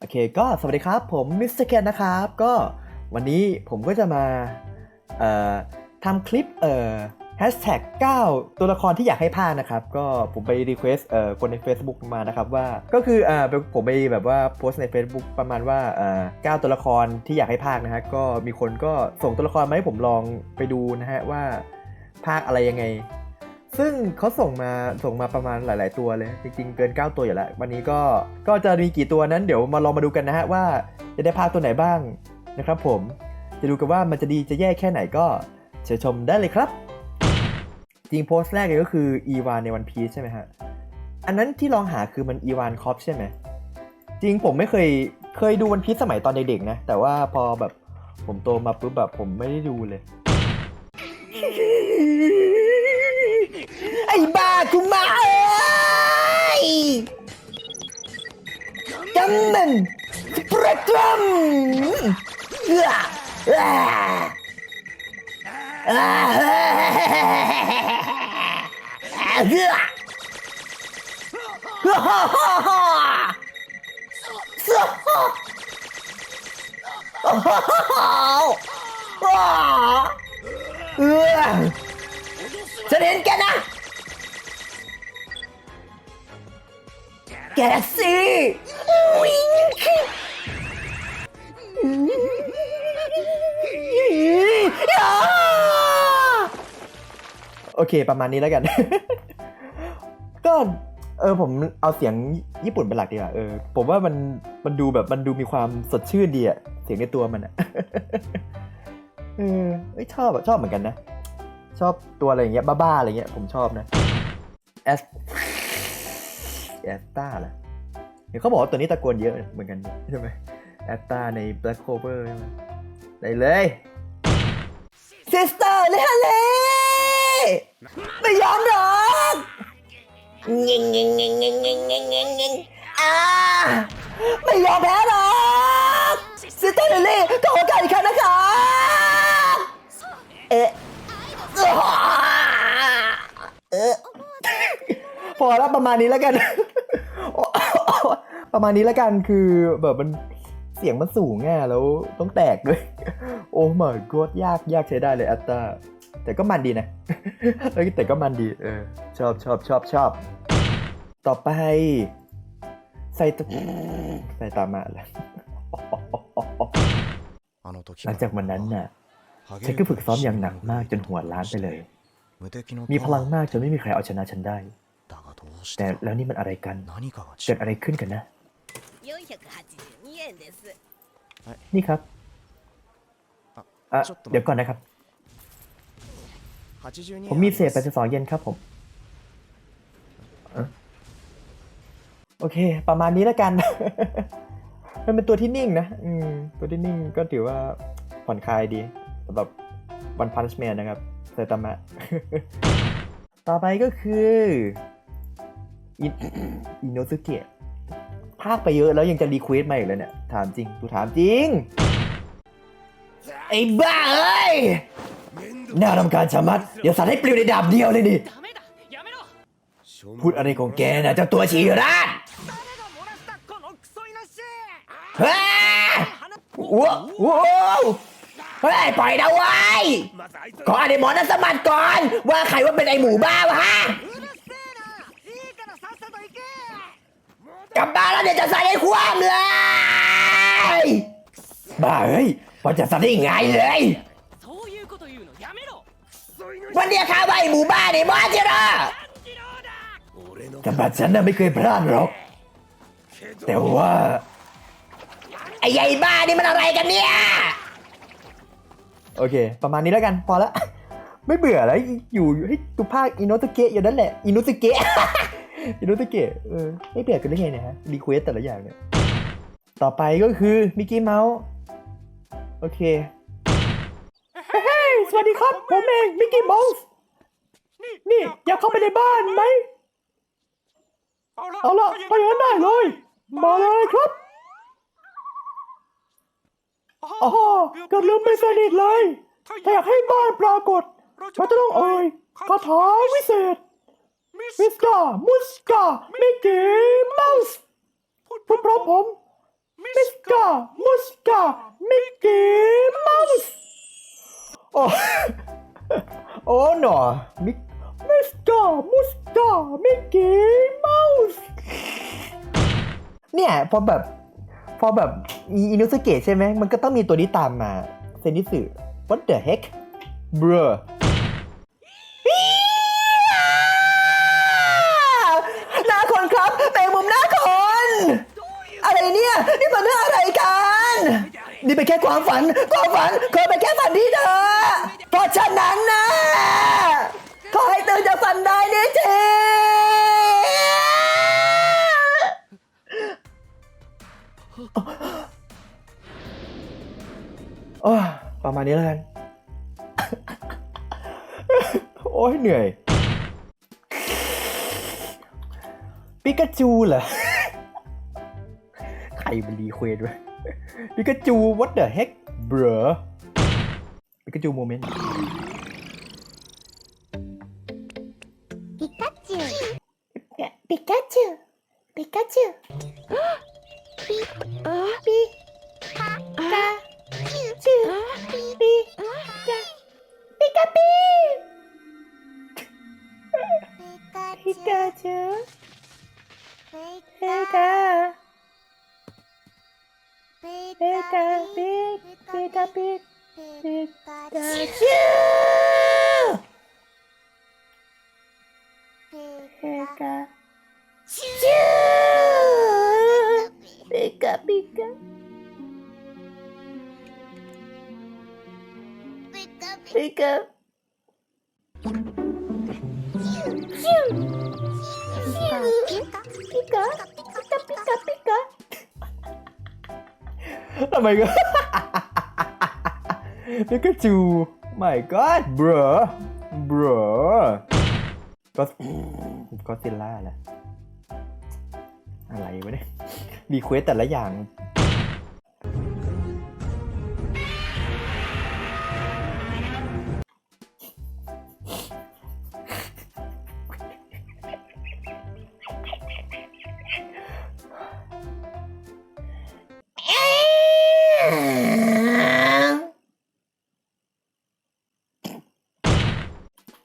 โอเคก็สวัสดีครับผมมิสเตอร์เคนนะครับ ก็วันนี้ผมก็จะมาเอ่อทำคลิปเอ่อแฮชแท็ก9ตัวละครที่อยากให้พากนะครับ ก็ผมไปรีเควสเอ่อคนใน Facebook มานะครับว่าก็คือเอ่อผมไปแบบว่าโพสใน Facebook ประมาณว่าเอ่อ9ตัวละครที่อยากให้พากนะฮะก็มีคนก็ส่งตัวละครมาให้ผมลองไปดูนะฮะว่าพากอะไรยังไง ซึ่งเขาส่งมาส่งมาประมาณหลาย ๆ ตัวเลย จริง ๆ เกิน 9 ตัวอยู่แล้ว วันนี้ก็ก็จะมีกี่ตัวนั้นเดี๋ยวมาลองมาดูกันนะฮะว่าจะได้ภาคตัวไหนบ้างนะครับผมจะดูกันว่ามันจะดีจะแย่แค่ไหนก็เชิญชมได้เลยครับ จริงโพสต์แรกเลยก็คืออีวานในวันพีซใช่ไหมฮะอันนั้นที่ลองหาคือมันอีวานคอปใช่ไหมจริงผมไม่เคยเคยดูวันพีซสมัยตอนเด็กๆนะแต่ว่าพอแบบผมโตมาปุ๊บแบบผมไม่ได้ดูเลย ไอ้บ้ากูมาเอ้ยกัมมันปรตรัมเอื้ออ่าอ่าเอื้อฮ่าฮ่าฮ่าฮ่าฮ่าฮ่าฮ่าเอื้อฉันเห็นแกนะ กสิโอเค ประมาณนี้แล้วกัน ก็เออผมเอาเสียงญี่ปุ่นเป็นหลักดีกว่าเออผมว่ามันมันดูแบบมันดูมีความสดชื่นดีอะเสียงในตัวมันอะเออชอบอะชอบเหมือนกันนะ ชอบตัวอะไรอย่างเงี้ยบ้าๆอะไรเงี้ยผมชอบนะแอส แอสตาแหละเดี๋ยวเขาบอกว่าตัวนี้ตะโกนเยอะเหมือนกันใช่ไหมแอสตาใน Black Clover ใช่ไหมได้เลยซิสเตอร์เลยฮะเลยไม่ยอมหรอกเงี้ยเงี้ยเงี้ยเงี้ยเงี้ยเงี้ยเงี้ยเงี้ยอ่าไม่ยอมแพ้หรอกซิสเตอร์เลเลยขอโอกาสอีกครั้งนะครับเอ๊ะเออพอแล้วประมาณนี้แล้วกัน ประมาณนี้ละกันคือแบบมันเสียงมันสูงแง่แล้วต้องแตกด้วย โอ้เหมือนกดยากยากใช้ได้เลยอัตตาแต่ก็มันดีนะแต่ก็มันดีเออชอบชอบชอบชอบ ต่อไป ใส่ใส่ตามาแล้วหลังจากวันนั้นน่ะฉันก็ฝึกซ้อมอย่างหนักมากจนหัวล้านไปเลย มีพลังมากจนไม่มีใครเอาชนะฉันได้ แต่แล้วนี่มันอะไรกัน เกิดอะไรขึ้นกันนะ 482円です นี่ครับอ่ะเดี๋ยวก่อนนะครับ ผมมีเศษ82เยนครับผมเอ้อโอเค ประมาณนี้แล้วกัน มันเป็นตัวที่นิ่งนะ อืม ตัวที่นิ่งก็ถือว่าผ่อนคลายดีสำหรับวันพันช์แมนนะครับไซตามะ ต่อไปก็คืออินอินโนซึเกะ ภาคไปเยอะแล้วยังจะรีเควสมาอีกเลยเนี่ยถามจริงกูถามจริง ไอ้บ้าเอ้ยน่ารำการชะมัด เดี๋ยวสั่ว์ให้ปลิวในดาบเดียวเลยนี่พูดอะไรของแกนะเจ้าตัวฉี่ราดว้าวว้าวเฮ้ยปล่อยนะไว้ก่อนไอ้หมอนั้นสมัดก่อน ว่าใครว่าเป็นไอ้หมูบ้าวะฮะ เนี่ยจะใส่ให้ความเลยบ้าเฮ้ยมันจะใส่ได้ไงเลยวันเดียข้าไปหมู่บ้านนี่มอจิระแต่บัดฉันน่ะไม่เคยพลาดหรอก แต่ว่า ไอ้ใหญ่บ้านี่มันอะไรกันเนี่ย โอเค ประมาณนี้แล้วกัน พอละ ไม่เบื่อแล้วอยู่ให้ตุภาคอินโนตเกะอยู่นั่นแหละ อินโนตเกะ อินโนสเกะเออไม่เบื่อกันได้ไงเนี่ยฮะรีเควสแต่ละอย่างเนี่ย ต่อไปก็คือมิกกี้เมาส์โอเคเฮ้ยสวัสดีครับ ผมเองมิกกี้เมาส์นี่อยากเข้าไปในบ้านไหมเอาล่ะไปงั้นได้เลย มาเลยครับอ๋อเกือบลืมไปสนิทเลยถ้าอยากให้บ้านปรากฏเราจะต้องเอ่ยคาถาวิเศษ มิสกามุสกามิกกี้เมาส์พูดพร้อมผมมิสกามุสกามิกกี้เมาส์โอ้โอ้หนอมิมิสกามุสกามิกกี้เมาส์เนี่ยพอแบบพอแบบอีอินุสเกตใช่ไหมมันก็ต้องมีตัวนี้ตามมาเซนิสึ what the heck bruh นี่มันเรื่องอะไรกัน นี่เป็นแค่ความฝัน ความฝันเคยเป็นแค่ฝันที่เธอ เพราะฉะนั้นนะขอให้ตื่นจากฝันได้นี่ทีโอ้ประมาณนี้แล้วกัน โอ้ยเหนื่อย ปิกาจูเหรอ รมันรีเควสวะปิกาจู what the heck bro ปิกาจูโมเมนต์ปิกาจูปิกาจูปิกาจูปิเออปิกาจูปิปิกาปิกาปิปิกาจูปิกา Pika pig, pika pig, Pikachu! Pika. Choo! Pika pika. Pika. Choo! Choo! Pika pika pika pika. ทำไมก็พิกาจู my god bro bro ก็ก็ซิลล่าแหละอะไรวะเนี่ยรีเควสแต่ละอย่าง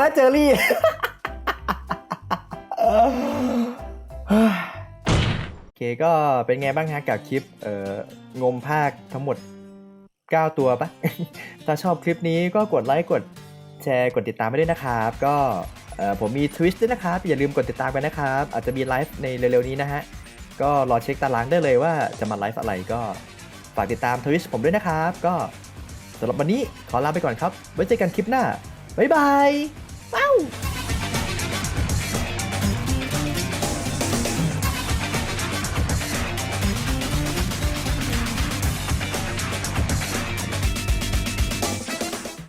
แล้วเจอรี่ โอเคก็เป็นไงบ้างฮะกับคลิป เอ่องมภาคทั้งหมด 9 ตัวปะถ้าชอบคลิปนี้ก็กดไลค์กดแชร์กดติดตามไปด้วยนะครับ ก็เอ่อผมมี Twitch ด้วยนะครับ อย่าลืมกดติดตามกันนะครับ อาจจะมีไลฟ์ในเร็วๆนี้นะฮะ ก็รอเช็คตารางได้เลยว่าจะมาไลฟ์อะไรก็ฝากติดตาม Twitch ผมด้วยนะครับ ก็สำหรับวันนี้ขอลาไปก่อนครับ ไว้เจอกันคลิปหน้า บ๊ายบาย Wow!